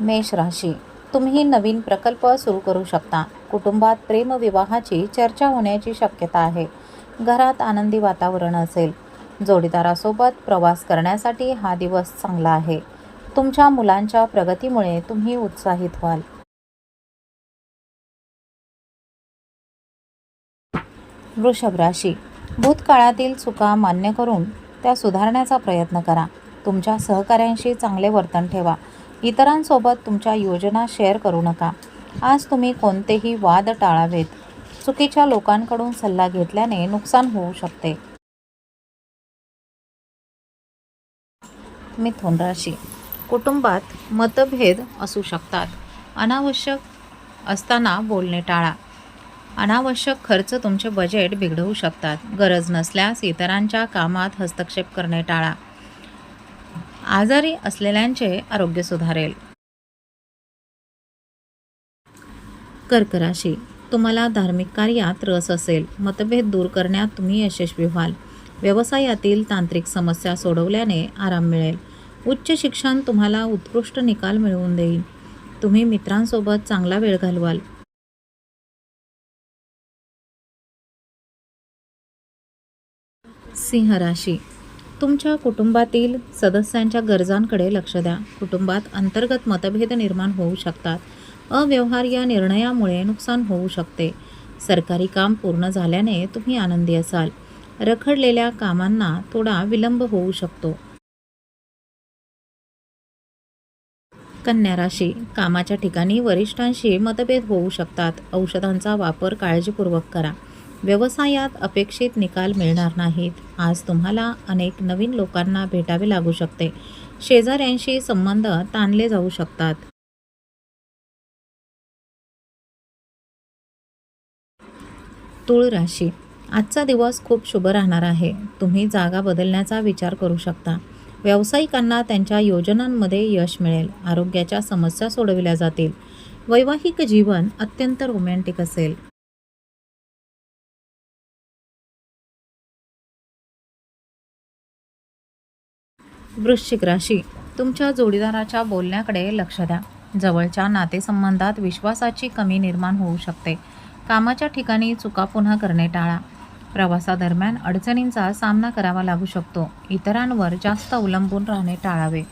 मेष राशी. तुम्ही नवीन प्रकल्प सुरू करू शकता. कुटुंबात प्रेमविवाहाची चर्चा होण्याची शक्यता आहे. घरात आनंदी वातावरण असेल. जोडीदारासोबत प्रवास करण्यासाठी हा दिवस चांगला आहे. तुमच्या मुलांच्या प्रगतीमुळे तुम्ही उत्साहित व्हाल. वृषभ राशी. भूतकाळातील चुका मान्य करून त्या सुधारण्याचा प्रयत्न करा. तुमच्या सहकाऱ्यांशी चांगले वर्तन ठेवा. इतरांसोबत तुमच्या योजना शेअर करू नका. आज तुम्ही कोणतेही वाद टाळावेत. चुकीच्या लोकांकडून सल्ला घेतल्याने नुकसान होऊ शकते. मिथुन राशी. कुटुंबात मतभेद असू शकतात. अनावश्यक असताना बोलणे टाळा. अनावश्यक खर्च तुमचे बजेट बिघडवू शकतात. गरज नसल्यास इतरांच्या कामात हस्तक्षेप करणे टाळा. आजारी असलेल्यांचे आरोग्य सुधारेल. कर्क राशी तुम्हाला धार्मिक कार्यात रस असेल. मतभेद दूर करण्यात तुम्ही यशस्वी व्हाल. व्यवसायातील तांत्रिक समस्या सोडवल्याने आराम मिळेल. उच्च शिक्षण तुम्हाला उत्कृष्ट निकाल मिळवून देईल. तुम्ही मित्रांसोबत चांगला वेळ घालवाल. सिंह राशी तुमच्या कुटुंबातील सदस्यांच्या गरजांकडे लक्ष द्या. कुटुंबात अंतर्गत मतभेद निर्माण होऊ शकतात. अव्यवहार्य निर्णयामुळे नुकसान होऊ शकते. सरकारी काम पूर्ण झाल्याने तुम्ही आनंदी असाल. रखडलेल्या कामांना थोडा विलंब होऊ शकतो. कन्या राशी. कामाच्या ठिकाणी वरिष्ठांशी मतभेद होऊ शकतात. औषधांचा वापर काळजीपूर्वक करा. व्यवसायात अपेक्षित निकाल मिळणार नाहीत. आज तुम्हाला अनेक नवीन लोकांना भेटावे लागू शकते. शेजाऱ्यांशी संबंध ताणले जाऊ शकतात. तुळ राशी. आजचा दिवस खूप शुभ राहणार आहे. तुम्ही जागा बदलण्याचा विचार करू शकता. व्यावसायिकांना त्यांच्या योजनांमध्ये यश मिळेल. आरोग्याच्या समस्या सोडविल्या जातील. वैवाहिक जीवन अत्यंत रोमॅन्टिक असेल. वृश्चिक राशी. तुमच्या जोडीदाराच्या बोलण्याकडे लक्ष द्या. जवळच्या नातेसंबंधात विश्वासाची कमी निर्माण होऊ शकते. कामाच्या ठिकाणी चुका पुन्हा करणे टाळा. प्रवासादरम्यान अडचणींचा सामना करावा लागू शकतो. इतरांवर जास्त अवलंबून राहणे टाळावे.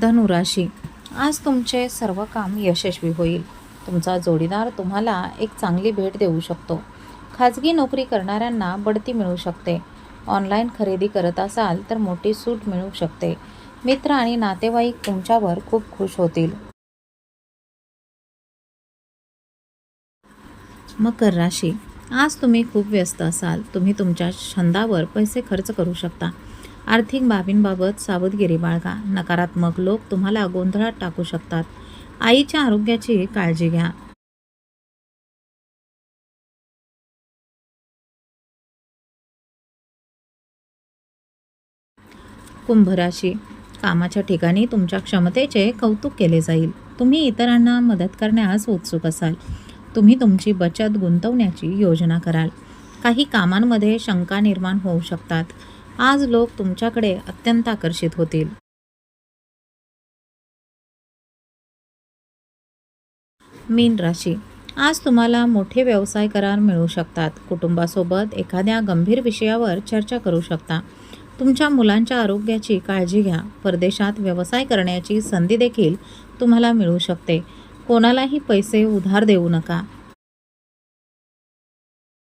धनुराशी. आज तुमचे सर्व काम यशस्वी होईल. तुमचा जोडीदार तुम्हाला एक चांगली भेट देऊ शकतो. खाजगी नोकरी करणाऱ्यांना बढती मिळू शकते. ऑनलाईन खरेदी करत असाल तर मोठी सूट मिळू शकते. मित्र आणि नातेवाईक तुमच्यावर खूप खुश होतील. मकर राशी. आज तुम्ही खूप व्यस्त असाल. तुम्ही तुमच्या छंदावर पैसे खर्च करू शकता. आर्थिक बाबींबाबत सावधगिरी बाळगा. नकारात्मक लोक तुम्हाला गोंधळात टाकू शकतात. आईच्या आरोग्याची काळजी घ्या. कुंभ राशी कामाच्या ठिकाणी तुमच्या क्षमतेचे कौतुक केले जाईल. तुम्ही इतरांना मदत करण्यास उत्सुक असाल. तुम्ही तुमची बचत गुंतवण्याची योजना कराल. काही कामांमध्ये शंका निर्माण होऊ शकतात. आज लोक तुमच्याकडे अत्यंत आकर्षित होतील. मीन राशी. आज तुम्हाला मोठे व्यवसाय करार मिळू शकतात. कुटुंबासोबत एखाद्या गंभीर विषयावर चर्चा करू शकता. तुमच्या मुलांच्या आरोग्याची काळजी घ्या. परदेशात व्यवसाय करण्याची संधी देखील तुम्हाला मिळू शकते. कोणालाही पैसे उधार देऊ नका.